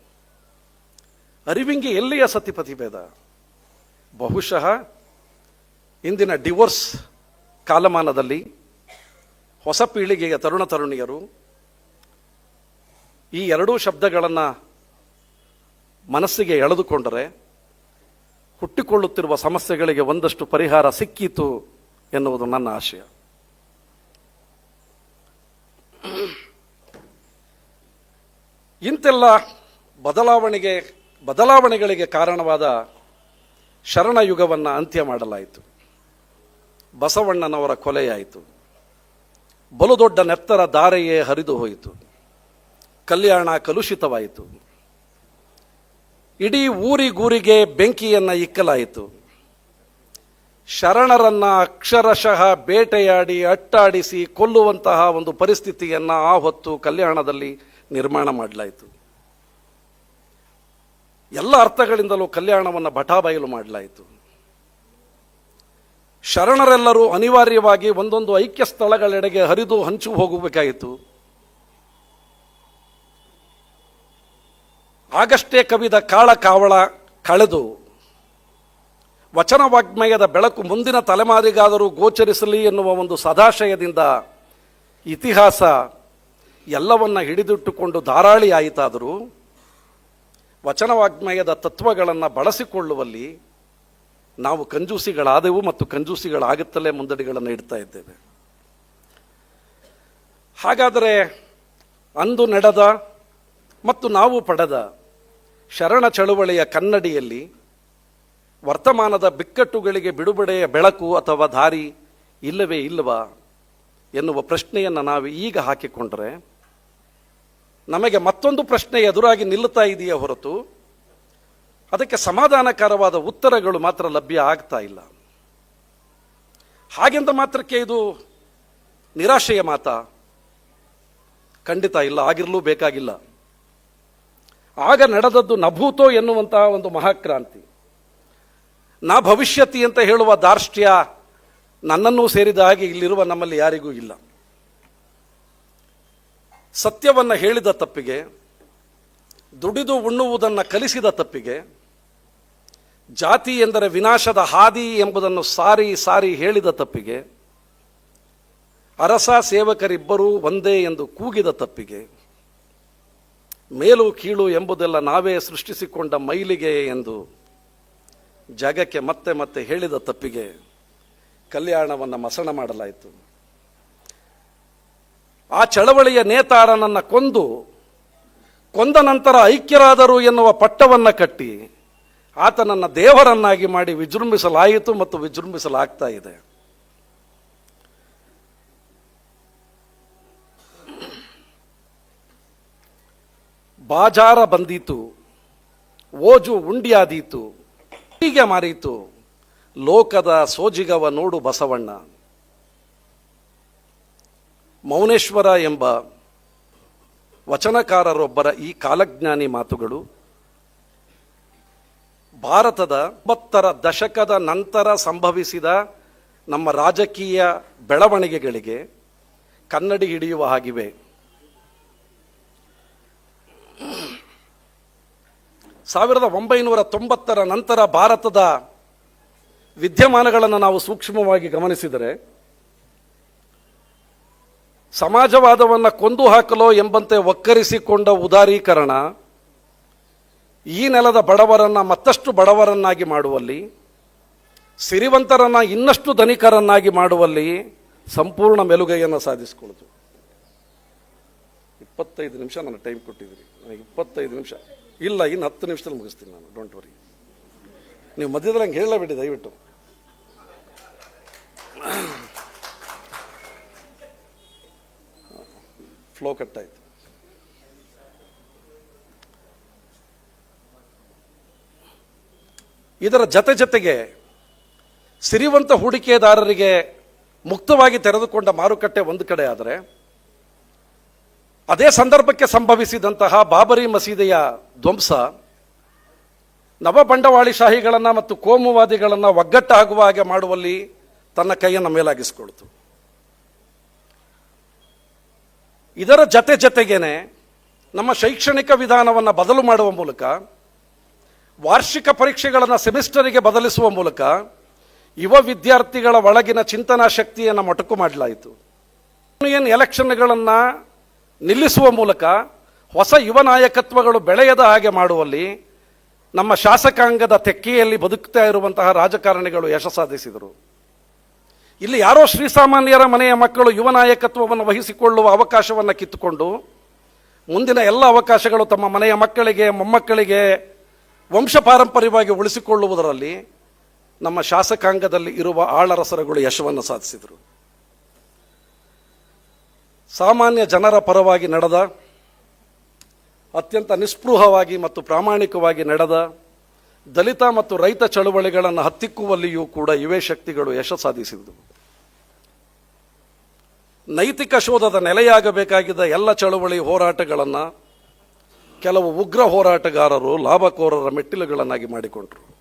ಅರಿವಿಂಗೆ ಎಲ್ಲಿಯ ಸತಿಪತಿ ಭೇದ? ಬಹುಶಃ ಇಂದಿನ ಡಿವೋರ್ಸ್ ಕಾಲಮಾನದಲ್ಲಿ ಹೊಸ ಪೀಳಿಗೆಯ ತರುಣ ತರುಣಿಯರು ಈ ಎರಡೂ ಶಬ್ದಗಳನ್ನು ಮನಸ್ಸಿಗೆ ಎಳೆದುಕೊಂಡರೆ ಹುಟ್ಟಿಕೊಳ್ಳುತ್ತಿರುವ ಸಮಸ್ಯೆಗಳಿಗೆ ಒಂದಷ್ಟು ಪರಿಹಾರ ಸಿಕ್ಕಿತು ಎನ್ನುವುದು ನನ್ನ ಆಶಯ. ಇಂತೆಲ್ಲ ಬದಲಾವಣೆಗೆ, ಬದಲಾವಣೆಗಳಿಗೆ ಕಾರಣವಾದ ಶರಣ ಯುಗವನ್ನು ಅಂತ್ಯ ಮಾಡಲಾಯಿತು. ಬಸವಣ್ಣನವರ ಕೊಲೆಯಾಯಿತು. ಬಲು ದೊಡ್ಡ ನೆತ್ತರ ಧಾರೆಯೇ ಹರಿದು ಹೋಯಿತು. ಕಲ್ಯಾಣ ಕಲುಷಿತವಾಯಿತು. ಇಡೀ ಊರಿಗೂರಿಗೆ ಬೆಂಕಿಯನ್ನ ಇಕ್ಕಲಾಯಿತು. ಶರಣರನ್ನ ಅಕ್ಷರಶಃ ಬೇಟೆಯಾಡಿ ಅಟ್ಟಾಡಿಸಿ ಕೊಲ್ಲುವಂತಹ ಒಂದು ಪರಿಸ್ಥಿತಿಯನ್ನ ಆ ಹೊತ್ತು ಕಲ್ಯಾಣದಲ್ಲಿ ನಿರ್ಮಾಣ ಮಾಡಲಾಯಿತು. ಎಲ್ಲ ಅರ್ಥಗಳಿಂದಲೂ ಕಲ್ಯಾಣವನ್ನು ಬಟಾಬಯಲು ಮಾಡಲಾಯಿತು. ಶರಣರೆಲ್ಲರೂ ಅನಿವಾರ್ಯವಾಗಿ ಒಂದೊಂದು ಐಕ್ಯ ಸ್ಥಳಗಳೆಡೆಗೆ ಹರಿದು ಹಂಚು ಹೋಗಬೇಕಾಯಿತು. ಆಗಷ್ಟೇ ಕವಿದ ಕಾಳ ಕಾವಳ ಕಳೆದು ವಚನ ವಾಗ್ಮಯದ ಬೆಳಕು ಮುಂದಿನ ತಲೆಮಾರಿಗಾದರೂ ಗೋಚರಿಸಲಿ ಎನ್ನುವ ಒಂದು ಸದಾಶಯದಿಂದ ಇತಿಹಾಸ ಎಲ್ಲವನ್ನು ಹಿಡಿದಿಟ್ಟುಕೊಂಡು ಧಾರಾಳಿಯಾಯಿತಾದರೂ ವಚನ ವಾಗ್ಮಯದ ತತ್ವಗಳನ್ನು ಬಳಸಿಕೊಳ್ಳುವಲ್ಲಿ ನಾವು ಕಂಜೂಸಿಗಳಾದೆವು ಮತ್ತು ಕಂಜೂಸಿಗಳಾಗುತ್ತಲೇ ಮುಂದಡಿಗಳನ್ನು ಇಡ್ತಾ ಇದ್ದೇವೆ. ಹಾಗಾದರೆ ಅಂದು ನಡೆದ ಮತ್ತು ನಾವು ಪಡೆದ ಶರಣ ಚಳುವಳಿಯ ಕನ್ನಡಿಯಲ್ಲಿ ವರ್ತಮಾನದ ಬಿಕ್ಕಟ್ಟುಗಳಿಗೆ ಬಿಡುಗಡೆಯ ಬೆಳಕು ಅಥವಾ ದಾರಿ ಇಲ್ಲವೇ ಇಲ್ಲವಾ ಎನ್ನುವ ಪ್ರಶ್ನೆಯನ್ನು ನಾವು ಈಗ ಹಾಕಿಕೊಂಡರೆ, ನಮಗೆ ಮತ್ತೊಂದು ಪ್ರಶ್ನೆ ಎದುರಾಗಿ ನಿಲ್ಲುತ್ತಾ ಇದೆಯೇ ಹೊರತು, ಅದಕ್ಕೆ ಸಮಾಧಾನಕರವಾದ ಉತ್ತರಗಳು ಮಾತ್ರ ಲಭ್ಯ ಆಗ್ತಾ ಇಲ್ಲ. ಹಾಗೆಂದ ಮಾತ್ರಕ್ಕೆ ಇದು ನಿರಾಶೆಯ ಮಾತಾ? ಖಂಡಿತ ಇಲ್ಲ, ಆಗಿರಲೂ ಬೇಕಾಗಿಲ್ಲ. ಆಗ ನಡೆದದ್ದು ನಭೂತೋ ಎನ್ನುವಂತಹ ಒಂದು ಮಹಾಕ್ರಾಂತಿ. ನಾ ಭವಿಷ್ಯತಿ ಅಂತ ಹೇಳುವ ದಾರ್ಷ್ಟ್ಯ ನನ್ನನ್ನೂ ಸೇರಿದ ಹಾಗೆ ಇಲ್ಲಿರುವ ನಮ್ಮಲ್ಲಿ ಯಾರಿಗೂ ಇಲ್ಲ. ಸತ್ಯವನ್ನು ಹೇಳಿದ ತಪ್ಪಿಗೆ, ದುಡಿದು ಉಣ್ಣುವುದನ್ನು ಕಲಿಸಿದ ತಪ್ಪಿಗೆ, ಜಾತಿ ಎಂದರೆ ವಿನಾಶದ ಹಾದಿ ಎಂಬುದನ್ನು ಸಾರಿ ಸಾರಿ ಹೇಳಿದ ತಪ್ಪಿಗೆ, ಅರಸ ಸೇವಕರಿಬ್ಬರೂ ಒಂದೇ ಎಂದು ಕೂಗಿದ ತಪ್ಪಿಗೆ ಮೇಲು ಕೀಳು ಎಂಬುದೆಲ್ಲ ನಾವೇ ಸೃಷ್ಟಿಸಿಕೊಂಡ ಮೈಲಿಗೆ ಎಂದು ಜಗಕ್ಕೆ ಮತ್ತೆ ಮತ್ತೆ ಹೇಳಿದ ತಪ್ಪಿಗೆ ಕಲ್ಯಾಣವನ್ನು ಮಸಣ ಮಾಡಲಾಯಿತು. ಆ ಚಳವಳಿಯ ನೇತಾರನನ್ನು ಕೊಂದು, ಕೊಂದ ನಂತರ ಐಕ್ಯರಾದರು ಎನ್ನುವ ಪಟ್ಟವನ್ನು ಕಟ್ಟಿ, ಆತನನ್ನು ದೇವರನ್ನಾಗಿ ಮಾಡಿ ವಿಜೃಂಭಿಸಲಾಯಿತು ಮತ್ತು ವಿಜೃಂಭಿಸಲಾಗ್ತಾ ಇದೆ. ಬಾಜಾರ ಬಂದೀತು, ಓಜು ಉಂಡಿಯಾದೀತು, ಹೀಗೆ ಮಾರೀತು, ಲೋಕದ ಸೋಜಿಗವ ನೋಡು ಬಸವಣ್ಣ. ಮೌನೇಶ್ವರ ಎಂಬ ವಚನಕಾರರೊಬ್ಬರ ಈ ಕಾಲಜ್ಞಾನಿ ಮಾತುಗಳು, ಭಾರತದ ಒಂಬತ್ತರ ದಶಕದ ನಂತರ ಸಂಭವಿಸಿದ ನಮ್ಮ ರಾಜಕೀಯ ಬೆಳವಣಿಗೆಗಳಿಗೆ ಕನ್ನಡಿ ಹಿಡಿಯುವ ಹಾಗಿವೆ. ಸಾವಿರದ ಒಂಬೈನೂರ ತೊಂಬತ್ತರ ನಂತರ ಭಾರತದ ವಿದ್ಯಮಾನಗಳನ್ನು ನಾವು ಸೂಕ್ಷ್ಮವಾಗಿ ಗಮನಿಸಿದರೆ, ಸಮಾಜವಾದವನ್ನು ಕೊಂದು ಹಾಕಲೋ ಎಂಬಂತೆ ಒಕ್ಕರಿಸಿಕೊಂಡ ಉದಾರೀಕರಣ ಈ ನೆಲದ ಬಡವರನ್ನು ಮತ್ತಷ್ಟು ಬಡವರನ್ನಾಗಿ ಮಾಡುವಲ್ಲಿ, ಸಿರಿವಂತರನ್ನು ಇನ್ನಷ್ಟು ಧನಿಕರನ್ನಾಗಿ ಮಾಡುವಲ್ಲಿ ಸಂಪೂರ್ಣ ಮೆಲುಗೈಯನ್ನು ಸಾಧಿಸಿಕೊಳ್ಳುದು ಇಪ್ಪತ್ತೈದು ನಿಮಿಷ ನನ್ನ ಟೈಮ್ ಕೊಟ್ಟಿದ್ದೀರಿ. ನನಗೆ ಇಪ್ಪತ್ತೈದು ನಿಮಿಷ. ಇಲ್ಲ, ಇನ್ನು ಹತ್ತು ನಿಮಿಷದಲ್ಲಿ ಮುಗಿಸ್ತೀನಿ ನಾನು ಡೋಂಟ್ ವರಿ ನೀವು ಮಧ್ಯದಲ್ಲಿ ಹಂಗೆ ಹೇಳಬೇಡಿ ದಯವಿಟ್ಟು. ಫ್ಲೋ ಕಟ್ ಆಯ್ತು ಇದರ ಜತೆ ಜತೆಗೆ ಸಿರಿವಂತ ಹೂಡಿಕೆದಾರರಿಗೆ ಮುಕ್ತವಾಗಿ ತೆರೆದುಕೊಂಡ ಮಾರುಕಟ್ಟೆ ಒಂದು ಕಡೆ ಆದರೆ ಅದೇ ಸಂದರ್ಭಕ್ಕೆ ಸಂಭವಿಸಿದಂತಹ ಬಾಬರಿ ಮಸೀದಿಯ ಧ್ವಂಸ ನವ ಬಂಡವಾಳಿಶಾಹಿಗಳನ್ನು ಮತ್ತು ಕೋಮುವಾದಿಗಳನ್ನು ಒಗ್ಗಟ್ಟಾಗುವ ಹಾಗೆ ಮಾಡುವಲ್ಲಿ ತನ್ನ ಕೈಯನ್ನು ಮೇಲಾಗಿಸಿಕೊಳ್ತು ಇದರ ಜತೆ ಜತೆಗೇನೆ ನಮ್ಮ ಶೈಕ್ಷಣಿಕ ವಿಧಾನವನ್ನು ಬದಲು ಮಾಡುವ ಮೂಲಕ, ವಾರ್ಷಿಕ ಪರೀಕ್ಷೆಗಳನ್ನು ಸೆಮಿಸ್ಟರಿಗೆ ಬದಲಿಸುವ ಮೂಲಕ ಯುವ ವಿದ್ಯಾರ್ಥಿಗಳ ಒಳಗಿನ ಚಿಂತನಾ ಶಕ್ತಿಯನ್ನು ಮೊಟಕು ಮಾಡಲಾಯಿತು. ಯೂನಿಯನ್ ಎಲೆಕ್ಷನ್ಗಳನ್ನು ನಿಲ್ಲಿಸುವ ಮೂಲಕ ಹೊಸ ಯುವ ನಾಯಕತ್ವಗಳು ಬೆಳೆಯದ ಹಾಗೆ ಮಾಡುವಲ್ಲಿ ನಮ್ಮ ಶಾಸಕಾಂಗದ ತೆಕ್ಕೆಯಲ್ಲಿ ಬದುಕ್ತಾ ಇರುವಂತಹ ರಾಜಕಾರಣಿಗಳು ಯಶ ಸಾಧಿಸಿದರು. ಇಲ್ಲಿ ಯಾರೋ ಶ್ರೀಸಾಮಾನ್ಯರ ಮನೆಯ ಮಕ್ಕಳು ಯುವ ನಾಯಕತ್ವವನ್ನು ವಹಿಸಿಕೊಳ್ಳುವ ಅವಕಾಶವನ್ನು ಕಿತ್ತುಕೊಂಡು ಮುಂದಿನ ಎಲ್ಲ ಅವಕಾಶಗಳು ತಮ್ಮ ಮನೆಯ ಮಕ್ಕಳಿಗೆ, ಮೊಮ್ಮಕ್ಕಳಿಗೆ ವಂಶ ಪಾರಂಪರ್ಯವಾಗಿ ಉಳಿಸಿಕೊಳ್ಳುವುದರಲ್ಲಿ ನಮ್ಮ ಶಾಸಕಾಂಗದಲ್ಲಿ ಇರುವ ಆಳರಸರುಗಳು ಯಶವನ್ನು ಸಾಧಿಸಿದರು. ಸಾಮಾನ್ಯ ಜನರ ಪರವಾಗಿ ನಡೆದ, ಅತ್ಯಂತ ನಿಸ್ಪೃಹವಾಗಿ ಮತ್ತು ಪ್ರಾಮಾಣಿಕವಾಗಿ ನಡೆದ, ದಲಿತ ಮತ್ತು ರೈತ ಚಳುವಳಿಗಳನ್ನು ಹತ್ತಿಕ್ಕುವಲ್ಲಿಯೂ ಕೂಡ ಇವೇ ಶಕ್ತಿಗಳು ಯಶ ಸಾಧಿಸಿದವು. ನೈತಿಕ ಶೋಧದ ನೆಲೆಯಾಗಬೇಕಾಗಿದ್ದ ಎಲ್ಲ ಚಳುವಳಿ ಹೋರಾಟಗಳನ್ನು ಕೆಲವು ಉಗ್ರ ಹೋರಾಟಗಾರರು ಲಾಭಕೋರರ ಮೆಟ್ಟಿಲುಗಳನ್ನಾಗಿ ಮಾಡಿಕೊಂಡರು.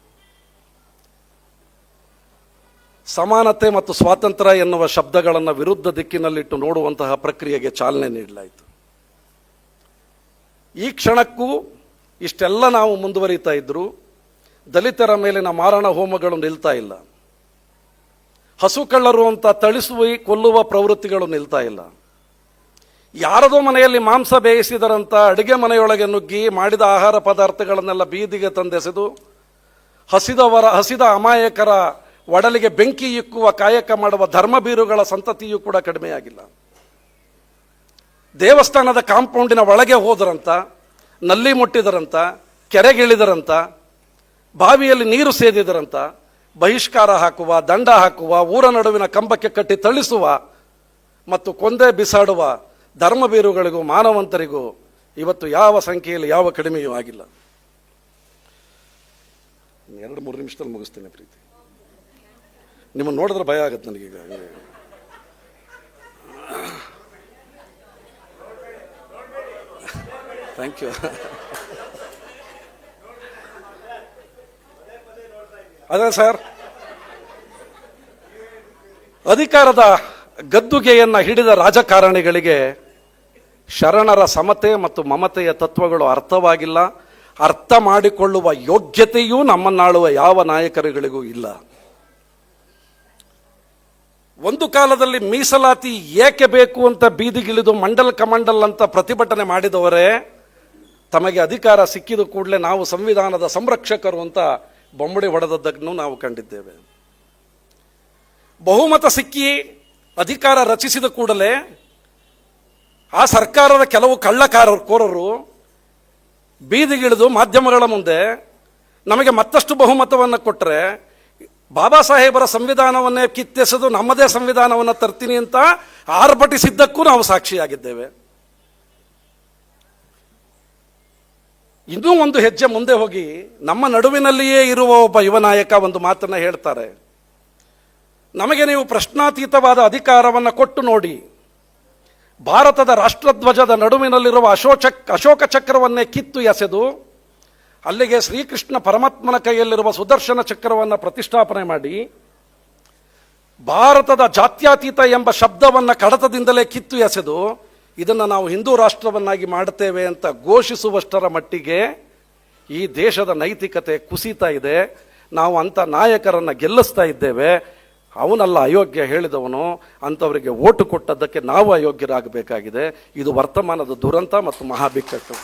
ಸಮಾನತೆ ಮತ್ತು ಸ್ವಾತಂತ್ರ್ಯ ಎನ್ನುವ ಶಬ್ದಗಳನ್ನು ವಿರುದ್ಧ ದಿಕ್ಕಿನಲ್ಲಿಟ್ಟು ನೋಡುವಂತಹ ಪ್ರಕ್ರಿಯೆಗೆ ಚಾಲನೆ ನೀಡಲಾಯಿತು. ಈ ಕ್ಷಣಕ್ಕೂ ಇಷ್ಟೆಲ್ಲ ನಾವು ಮುಂದುವರಿತಾ ಇದ್ರು ದಲಿತರ ಮೇಲಿನ ಮಾರಣ ಹೋಮಗಳು ನಿಲ್ತಾ ಇಲ್ಲ. ಹಸು ಕಳ್ಳರು ಅಂತ ತಳಿಸುವ ಕೊಲ್ಲುವ ಪ್ರವೃತ್ತಿಗಳು ನಿಲ್ತಾ ಇಲ್ಲ. ಯಾರದೋ ಮನೆಯಲ್ಲಿ ಮಾಂಸ ಬೇಯಿಸಿದರಂತ ಅಡುಗೆ ಮನೆಯೊಳಗೆ ನುಗ್ಗಿ ಮಾಡಿದ ಆಹಾರ ಪದಾರ್ಥಗಳನ್ನೆಲ್ಲ ಬೀದಿಗೆ ತಂದೆಸೆದು ಹಸಿದವರ, ಹಸಿದ ಅಮಾಯಕರ ಒಡಲಿಗೆ ಬೆಂಕಿ ಇಕ್ಕುವ ಕಾಯಕ ಮಾಡುವ ಧರ್ಮಬೀರುಗಳ ಸಂತತಿಯೂ ಕೂಡ ಕಡಿಮೆಯಾಗಿಲ್ಲ. ದೇವಸ್ಥಾನದ ಕಾಂಪೌಂಡಿನ ಒಳಗೆ ಹೋದರಂತ, ನಲ್ಲಿ ಮುಟ್ಟಿದರಂತ, ಕೆರೆಗಿಳಿದರಂತ, ಬಾವಿಯಲ್ಲಿ ನೀರು ಸೇದಿದರಂತ, ಬಹಿಷ್ಕಾರ ಹಾಕುವ, ದಂಡ ಹಾಕುವ, ಊರ ನಡುವಿನ ಕಂಬಕ್ಕೆ ಕಟ್ಟಿ ತಳ್ಳಿಸುವ ಮತ್ತು ಕೊಂದೆ ಬಿಸಾಡುವ ಧರ್ಮಬೀರುಗಳಿಗೂ ಮಾನವಂತರಿಗೂ ಇವತ್ತು ಯಾವ ಸಂಖ್ಯೆಯಲ್ಲಿ ಯಾವ ಕಡಿಮೆಯೂ ಆಗಿಲ್ಲ. ಎರಡು, ಮೂರು ನಿಮಿಷದಲ್ಲಿ ಮುಗಿಸ್ತೇನೆ ಪ್ರೀತಿ. ನಿಮ್ಮನ್ನು ನೋಡಿದ್ರೆ ಭಯ ಆಗುತ್ತೆ ನನಗೀಗ. ಥ್ಯಾಂಕ್ ಯು ಅದೇ ಸರ್, ಅಧಿಕಾರದ ಗದ್ದುಗೆಯನ್ನು ಹಿಡಿದ ರಾಜಕಾರಣಿಗಳಿಗೆ ಶರಣರ ಸಮತೆ ಮತ್ತು ಮಮತೆಯ ತತ್ವಗಳು ಅರ್ಥವಾಗಿಲ್ಲ. ಅರ್ಥ ಮಾಡಿಕೊಳ್ಳುವ ಯೋಗ್ಯತೆಯೂ ನಮ್ಮನ್ನಾಳುವ ಯಾವ ನಾಯಕರುಗಳಿಗೂ ಇಲ್ಲ. ಒಂದು ಕಾಲದಲ್ಲಿ ಮೀಸಲಾತಿ ಏಕೆ ಬೇಕು ಅಂತ ಬೀದಿಗಿಳಿದು ಮಂಡಲ್ ಕಮಂಡಲ್ ಅಂತ ಪ್ರತಿಭಟನೆ ಮಾಡಿದವರೇ, ತಮಗೆ ಅಧಿಕಾರ ಸಿಕ್ಕಿದ ಕೂಡಲೇ ನಾವು ಸಂವಿಧಾನದ ಸಂರಕ್ಷಕರು ಅಂತ ಬೊಂಬಡಿ ಹೊಡೆದದ್ದನ್ನು ನಾವು ಕಂಡಿದ್ದೇವೆ. ಬಹುಮತ ಸಿಕ್ಕಿ ಅಧಿಕಾರ ರಚಿಸಿದ ಕೂಡಲೇ ಆ ಸರ್ಕಾರದ ಕೆಲವು ಕಳ್ಳಕಾರರು ಬೀದಿಗಿಳಿದು ಮಾಧ್ಯಮಗಳ ಮುಂದೆ ನಮಗೆ ಮತ್ತಷ್ಟು ಬಹುಮತವನ್ನು ಕೊಟ್ಟರೆ ಬಾಬಾ ಸಾಹೇಬರ ಸಂವಿಧಾನವನ್ನೇ ಕಿತ್ತೆಸೆದು ನಮ್ಮದೇ ಸಂವಿಧಾನವನ್ನು ತರ್ತೀನಿ ಅಂತ ಆರ್ಭಟಿಸಿದ್ದಕ್ಕೂ ನಾವು ಸಾಕ್ಷಿಯಾಗಿದ್ದೇವೆ. ಇನ್ನೂ ಒಂದು ಹೆಜ್ಜೆ ಮುಂದೆ ಹೋಗಿ ನಮ್ಮ ನಡುವಿನಲ್ಲಿಯೇ ಇರುವ ಒಬ್ಬ ಯುವ ನಾಯಕ ಒಂದು ಮಾತನ್ನು ಹೇಳ್ತಾರೆ. ನಮಗೆ ನೀವು ಪ್ರಶ್ನಾತೀತವಾದ ಅಧಿಕಾರವನ್ನು ಕೊಟ್ಟು ನೋಡಿ, ಭಾರತದ ರಾಷ್ಟ್ರಧ್ವಜದ ನಡುವಿನಲ್ಲಿರುವ ಅಶೋಚಕ್ ಅಶೋಕ ಚಕ್ರವನ್ನೇ ಕಿತ್ತು ಎಸೆದು ಅಲ್ಲಿಗೆ ಶ್ರೀಕೃಷ್ಣ ಪರಮಾತ್ಮನ ಕೈಯಲ್ಲಿರುವ ಸುದರ್ಶನ ಚಕ್ರವನ್ನು ಪ್ರತಿಷ್ಠಾಪನೆ ಮಾಡಿ, ಭಾರತದ ಜಾತ್ಯಾತೀತ ಎಂಬ ಶಬ್ದವನ್ನು ಕಡತದಿಂದಲೇ ಕಿತ್ತು ಎಸೆದು, ಇದನ್ನು ನಾವು ಹಿಂದೂ ರಾಷ್ಟ್ರವನ್ನಾಗಿ ಮಾಡುತ್ತೇವೆ ಅಂತ ಘೋಷಿಸುವಷ್ಟರ ಮಟ್ಟಿಗೆ ಈ ದೇಶದ ನೈತಿಕತೆ ಕುಸಿತಾ ಇದೆ. ನಾವು ಅಂಥ ನಾಯಕರನ್ನು ಗೆಲ್ಲಿಸ್ತಾ ಇದ್ದೇವೆ. ಅವನಲ್ಲ ಅಯೋಗ್ಯ ಹೇಳಿದವನು, ಅಂಥವರಿಗೆ ಓಟು ಕೊಟ್ಟದ್ದಕ್ಕೆ ನಾವು ಅಯೋಗ್ಯರಾಗಬೇಕಾಗಿದೆ. ಇದು ವರ್ತಮಾನದ ದುರಂತ ಮತ್ತು ಮಹಾಬಿಕ್ಕಟ್ಟು.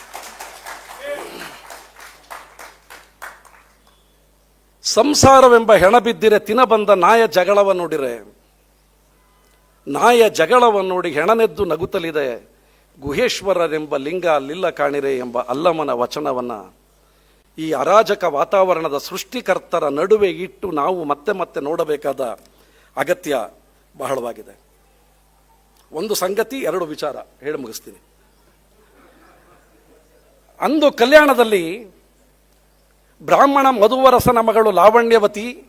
ಸಂಸಾರವೆಂಬ ಹೆಣ ಬಿದ್ದಿರೆ ತಿನಬಂದ ನಾಯ ಜಗಳವ ನೋಡಿರೆ. ನಾಯ ಜಗಳವ ನೋಡಿ ಹೆಣನೆದ್ದು ನಗುತ್ತಲಿದೆ. ಗುಹೇಶ್ವರರೆಂಬ ಲಿಂಗ ಅಲ್ಲಿಲ್ಲ ಕಾಣಿರೆ ಎಂಬ ಅಲ್ಲಮನ ವಚನವನ್ನ. ಈ ಅರಾಜಕ ವಾತಾವರಣದ ಸೃಷ್ಟಿಕರ್ತರ ನಡುವೆ ಇಟ್ಟು ನಾವು ಮತ್ತೆ ಮತ್ತೆ ನೋಡಬೇಕಾದ ಅಗತ್ಯ ಬಹಳವಾಗಿದೆ. ಒಂದು ಸಂಗತಿ, ಎರಡು ವಿಚಾರ ಹೇಳಿ ಮುಗಿಸ್ತೀನಿ. ಅಂದು ಕಲ್ಯಾಣದಲ್ಲಿ ಬ್ರಾಹ್ಮಣ ಮಧುವರಸನ ಮಗಳು ಲಾವಣ್ಯವತಿ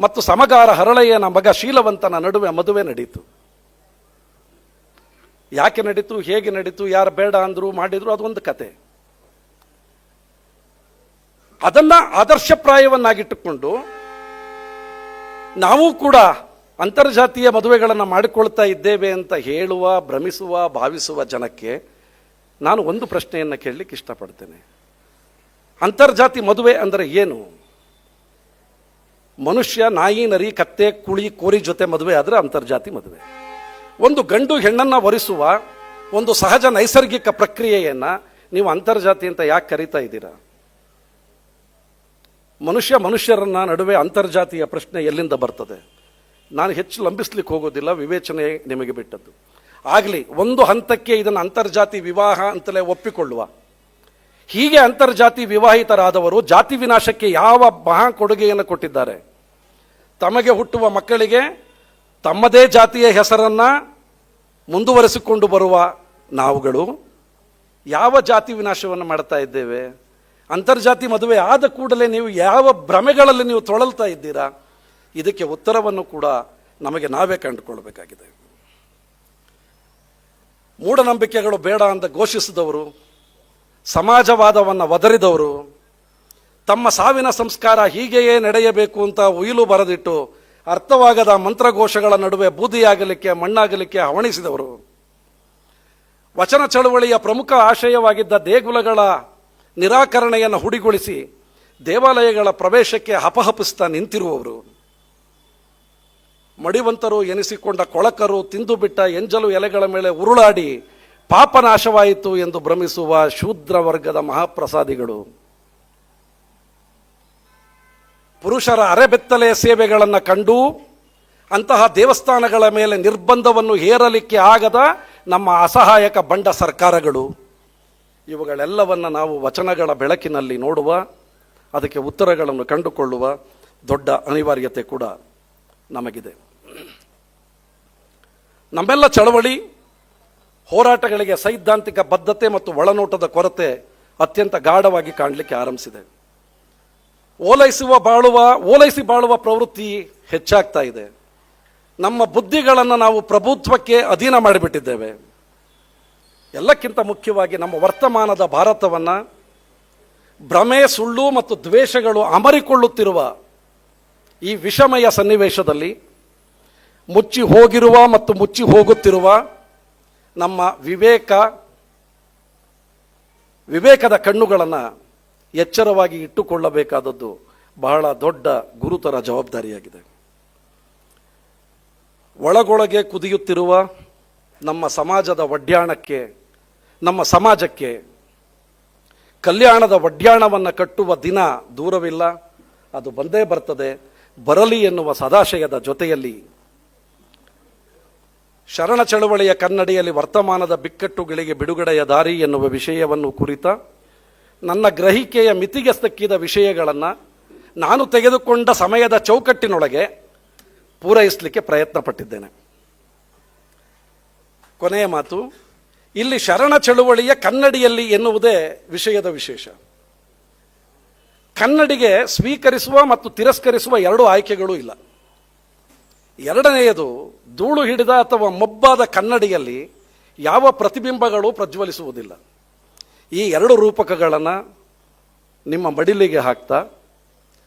ಮತ್ತು ಸಮಗಾರ ಹರಳಯ್ಯನ ಮಗ ಶೀಲವಂತನ ನಡುವೆ ಮದುವೆ ನಡೀತು. ಯಾಕೆ ನಡೀತು, ಹೇಗೆ ನಡೀತು, ಯಾರು ಬೇಡ ಅಂದರು, ಮಾಡಿದ್ರು ಅದೊಂದು ಕತೆ. ಅದನ್ನು ಆದರ್ಶಪ್ರಾಯವನ್ನಾಗಿಟ್ಟುಕೊಂಡು ನಾವು ಕೂಡ ಅಂತರ್ಜಾತೀಯ ಮದುವೆಗಳನ್ನು ಮಾಡಿಕೊಳ್ತಾ ಇದ್ದೇವೆ ಅಂತ ಹೇಳುವ, ಭ್ರಮಿಸುವ, ಭಾವಿಸುವ ಜನಕ್ಕೆ ನಾನು ಒಂದು ಪ್ರಶ್ನೆಯನ್ನು ಕೇಳಲಿಕ್ಕೆ ಇಷ್ಟಪಡ್ತೇನೆ. ಅಂತರ್ಜಾತಿ ಮದುವೆ ಅಂದರೆ ಏನು? ಮನುಷ್ಯ, ನಾಯಿ, ನರಿ, ಕತ್ತೆ, ಕುಳಿ, ಕೋರಿ ಜೊತೆ ಮದುವೆ ಆದರೆ ಅಂತರ್ಜಾತಿ ಮದುವೆ. ಒಂದು ಗಂಡು ಹೆಣ್ಣನ್ನು ವರಿಸುವ ಒಂದು ಸಹಜ ನೈಸರ್ಗಿಕ ಪ್ರಕ್ರಿಯೆಯನ್ನು ನೀವು ಅಂತರ್ಜಾತಿ ಅಂತ ಯಾಕೆ ಕರಿತಾ ಇದ್ದೀರಾ? ಮನುಷ್ಯ ಮನುಷ್ಯರನ್ನ ನಡುವೆ ಅಂತರ್ಜಾತಿಯ ಪ್ರಶ್ನೆ ಎಲ್ಲಿಂದ ಬರ್ತದೆ? ನಾನು ಹೆಚ್ಚು ಲಂಬಿಸ್ಲಿಕ್ಕೆ ಹೋಗೋದಿಲ್ಲ, ವಿವೇಚನೆ ನಿಮಗೆ ಬಿಟ್ಟದ್ದು. ಆಗಲಿ, ಒಂದು ಹಂತಕ್ಕೆ ಇದನ್ನು ಅಂತರ್ಜಾತಿ ವಿವಾಹ ಅಂತಲೇ ಒಪ್ಪಿಕೊಳ್ಳುವ. ಹೀಗೆ ಅಂತರ್ಜಾತಿ ವಿವಾಹಿತರಾದವರು ಜಾತಿ ವಿನಾಶಕ್ಕೆ ಯಾವ ಮಹಾ ಕೊಡುಗೆಯನ್ನು ಕೊಟ್ಟಿದ್ದಾರೆ? ತಮಗೆ ಹುಟ್ಟುವ ಮಕ್ಕಳಿಗೆ ತಮ್ಮದೇ ಜಾತಿಯ ಹೆಸರನ್ನ ಮುಂದುವರೆಸಿಕೊಂಡು ಬರುವ ನಾವುಗಳು ಯಾವ ಜಾತಿ ವಿನಾಶವನ್ನು ಮಾಡ್ತಾ ಇದ್ದೇವೆ? ಅಂತರ್ಜಾತಿ ಮದುವೆ ಆದ ಕೂಡಲೇ ನೀವು ಯಾವ ಭ್ರಮೆಗಳಲ್ಲಿ ನೀವು ತೊಳಲ್ತಾ ಇದ್ದೀರಾ? ಇದಕ್ಕೆ ಉತ್ತರವನ್ನು ಕೂಡ ನಮಗೆ ನಾವೇ ಕಂಡುಕೊಳ್ಬೇಕಾಗಿದೆ. ಮೂಢನಂಬಿಕೆಗಳು ಬೇಡ ಅಂತ ಘೋಷಿಸಿದವರು ಸಮಾಜವಾದವನ್ನು ಒದರಿದವರು, ತಮ್ಮ ಸಾವಿನ ಸಂಸ್ಕಾರ ಹೀಗೆಯೇ ನಡೆಯಬೇಕು ಅಂತ ಉಯಿಲು ಬರೆದಿಟ್ಟು ಅರ್ಥವಾಗದ ಮಂತ್ರಘೋಷಗಳ ನಡುವೆ ಬೂದಿಯಾಗಲಿಕ್ಕೆ, ಮಣ್ಣಾಗಲಿಕ್ಕೆ ಹವಣಿಸಿದವರು. ವಚನ ಚಳುವಳಿಯ ಪ್ರಮುಖ ಆಶಯವಾಗಿದ್ದ ದೇಗುಲಗಳ ನಿರಾಕರಣೆಯನ್ನು ಹುಡಿಗೊಳಿಸಿ ದೇವಾಲಯಗಳ ಪ್ರವೇಶಕ್ಕೆ ಹಪಹಪಿಸ್ತಾ ನಿಂತಿರುವವರು. ಮಡಿವಂತರು ಎನಿಸಿಕೊಂಡ ಕೊಳಕರು ತಿಂದು ಬಿಟ್ಟ ಎಂಜಲು ಎಲೆಗಳ ಮೇಲೆ ಉರುಳಾಡಿ ಪಾಪನಾಶವಾಯಿತು ಎಂದು ಭ್ರಮಿಸುವ ಶೂದ್ರ ವರ್ಗದ ಮಹಾಪ್ರಸಾದಿಗಳು. ಪುರುಷರ ಅರೆಬೆತ್ತಲೆ ಸೇವೆಗಳನ್ನು ಕಂಡು ಅಂತಹ ದೇವಸ್ಥಾನಗಳ ಮೇಲೆ ನಿರ್ಬಂಧವನ್ನು ಹೇರಲಿಕ್ಕೆ ಆಗದ ನಮ್ಮ ಅಸಹಾಯಕ ಬಂಡ ಸರ್ಕಾರಗಳು. ಇವುಗಳೆಲ್ಲವನ್ನು ನಾವು ವಚನಗಳ ಬೆಳಕಿನಲ್ಲಿ ನೋಡುವ, ಅದಕ್ಕೆ ಉತ್ತರಗಳನ್ನು ಕಂಡುಕೊಳ್ಳುವ ದೊಡ್ಡ ಅನಿವಾರ್ಯತೆ ಕೂಡ ನಮಗಿದೆ. ನಮ್ಮೆಲ್ಲ ಚಳವಳಿ ಹೋರಾಟಗಳಿಗೆ ಸೈದ್ಧಾಂತಿಕ ಬದ್ಧತೆ ಮತ್ತು ಒಳನೋಟದ ಕೊರತೆ ಅತ್ಯಂತ ಗಾಢವಾಗಿ ಕಾಣಲಿಕ್ಕೆ ಆರಂಭಿಸಿದೆ. ಓಲೈಸುವ ಬಾಳುವ, ಓಲೈಸಿ ಬಾಳುವ ಪ್ರವೃತ್ತಿ ಹೆಚ್ಚಾಗ್ತಾ ಇದೆ. ನಮ್ಮ ಬುದ್ಧಿಗಳನ್ನು ನಾವು ಪ್ರಭುತ್ವಕ್ಕೆ ಅಧೀನ ಮಾಡಿಬಿಟ್ಟಿದ್ದೇವೆ. ಎಲ್ಲಕ್ಕಿಂತ ಮುಖ್ಯವಾಗಿ ನಮ್ಮ ವರ್ತಮಾನದ ಭಾರತವನ್ನು ಭ್ರಮೆ, ಸುಳ್ಳು ಮತ್ತು ದ್ವೇಷಗಳು ಅಮರಿಕೊಳ್ಳುತ್ತಿರುವ ಈ ವಿಷಮಯ ಸನ್ನಿವೇಶದಲ್ಲಿ ಮುಚ್ಚಿ ಹೋಗಿರುವ ಮತ್ತು ಮುಚ್ಚಿ ಹೋಗುತ್ತಿರುವ ನಮ್ಮ ವಿವೇಕ, ವಿವೇಕದ ಕಣ್ಣುಗಳನ್ನು ಎಚ್ಚರವಾಗಿ ಇಟ್ಟುಕೊಳ್ಳಬೇಕಾದದ್ದು ಬಹಳ ದೊಡ್ಡ ಗುರುತರ ಜವಾಬ್ದಾರಿಯಾಗಿದೆ. ಒಳಗೊಳಗೆ ಕುದಿಯುತ್ತಿರುವ ನಮ್ಮ ಸಮಾಜದ ಒಡ್ಯಾಣಕ್ಕೆ ನಮ್ಮ ಸಮಾಜಕ್ಕೆ ಕಲ್ಯಾಣದ ಒಡ್ಯಾಣವನ್ನು ಕಟ್ಟುವ ದಿನ ದೂರವಿಲ್ಲ. ಅದು ಬಂದೇ ಬರ್ತದೆ. ಬರಲಿ ಎನ್ನುವ ಸದಾಶಯದ ಜೊತೆಯಲ್ಲಿ ಶರಣ ಚಳವಳಿಯ ಕನ್ನಡಿಯಲ್ಲಿ ವರ್ತಮಾನದ ಬಿಕ್ಕಟ್ಟುಗಳಿಗೆ ಬಿಡುಗಡೆಯ ದಾರಿ ಎನ್ನುವ ವಿಷಯವನ್ನು ಕುರಿತ ನನ್ನ ಗ್ರಹಿಕೆಯ ಮಿತಿಗೆ ತಕ್ಕಿದ ವಿಷಯಗಳನ್ನು ನಾನು ತೆಗೆದುಕೊಂಡ ಸಮಯದ ಚೌಕಟ್ಟಿನೊಳಗೆ ಪೂರೈಸಲಿಕ್ಕೆ ಪ್ರಯತ್ನ ಪಟ್ಟಿದ್ದೇನೆ ಕೊನೆಯ ಮಾತು, ಇಲ್ಲಿ ಶರಣ ಚಳುವಳಿಯ ಕನ್ನಡಿಯಲ್ಲಿ ಎನ್ನುವುದೇ ವಿಷಯದ ವಿಶೇಷ. ಕನ್ನಡಿಗೆ ಸ್ವೀಕರಿಸುವ ಮತ್ತು ತಿರಸ್ಕರಿಸುವ ಎರಡು ಆಯ್ಕೆಗಳೂ ಇಲ್ಲ. ಎರಡನೆಯದು ಧೂಳು ಹಿಡಿದ ಅಥವಾ ಮೊಬ್ಬಾದ ಕನ್ನಡಿಯಲ್ಲಿ ಯಾವ ಪ್ರತಿಬಿಂಬಗಳು ಪ್ರಜ್ವಲಿಸುವುದಿಲ್ಲ. ಈ ಎರಡು ರೂಪಕಗಳನ್ನು ನಿಮ್ಮ ಮಡಿಲಿಗೆ ಹಾಕ್ತಾ,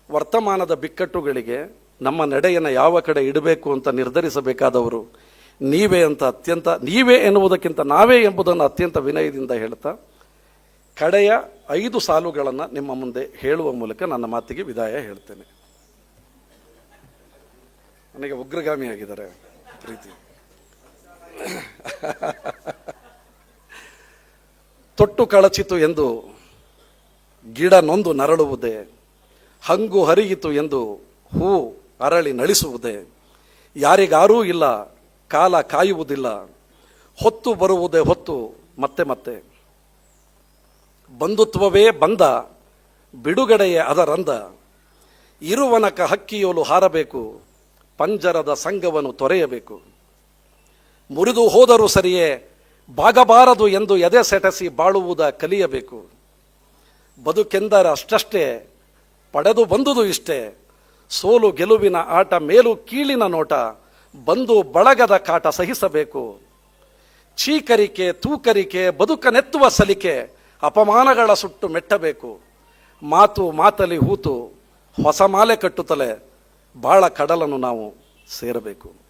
ವರ್ತಮಾನದ ಬಿಕ್ಕಟ್ಟುಗಳಿಗೆ ನಮ್ಮ ನಡೆಯನ್ನು ಯಾವ ಕಡೆ ಇಡಬೇಕು ಅಂತ ನಿರ್ಧರಿಸಬೇಕಾದವರು ನೀವೇ ಅಂತ ಅತ್ಯಂತ, ನೀವೇ ಎನ್ನುವುದಕ್ಕಿಂತ ನಾವೇ ಎಂಬುದನ್ನು ಅತ್ಯಂತ ವಿನಯದಿಂದ ಹೇಳ್ತಾ, ಕಡೆಯ ಐದು ಸಾಲುಗಳನ್ನು ನಿಮ್ಮ ಮುಂದೆ ಹೇಳುವ ಮೂಲಕ ನನ್ನ ಮಾತಿಗೆ ವಿದಾಯ ಹೇಳ್ತೇನೆ. ನನಗೆ ಉಗ್ರಗಾಮಿ ಆಗಿದ್ದಾರೆ ಪ್ರೀತಿ. ತೊಟ್ಟು ಕಳಚಿತು ಎಂದು ಗಿಡ ನೊಂದು ನರಳುವುದೇ, ಹಂಗು ಹರಿಯಿತು ಎಂದು ಹೂ ಅರಳಿ ನಳಿಸುವುದೇ. ಯಾರಿಗಾರೂ ಇಲ್ಲ, ಕಾಲ ಕಾಯುವುದಿಲ್ಲ, ಹೊತ್ತು ಬರುವುದೇ ಹೊತ್ತು, ಮತ್ತೆ ಮತ್ತೆ. ಬಂಧುತ್ವವೇ ಬಂದ, ಬಿಡುಗಡೆಯೇ ಅದರಂದ. ಇರುವನಕ ಹಕ್ಕಿಯೋಲು ಹಾರಬೇಕು ಪಂಜರದ ಸಂಘವನ್ನು ತೊರೆಯಬೇಕು. ಮುರಿದು ಹೋದರೂ ಸರಿಯೇ ಬಾಗಬಾರದು ಎಂದು ಎದೆ ಸೆಟಸಿ ಬಾಳುವುದ ಕಲಿಯಬೇಕು. ಬದುಕೆಂದರೆ ಅಷ್ಟಷ್ಟೇ, ಪಡೆದು ಬಂದುದು ಇಷ್ಟೇ. ಸೋಲು ಗೆಲುವಿನ ಆಟ ಮೇಲು ಕೀಳಿನ ನೋಟ, ಬಂದು ಬಳಗದ ಕಾಟ ಸಹಿಸಬೇಕು. ಚೀಕರಿಕೆ, ತೂಕರಿಕೆ, ಬದುಕನೆತ್ತುವ ಸಲಿಕೆ, ಅಪಮಾನಗಳ ಸುಟ್ಟು ಮೆಟ್ಟಬೇಕು. ಮಾತು ಮಾತಲಿ ಹೂತು, ಹೊಸ ಮಾಲೆ ಕಟ್ಟುತ್ತಲೇ ಬಾಳ ಕಡಲನ್ನು ನಾವು ಸೇರಬೇಕು.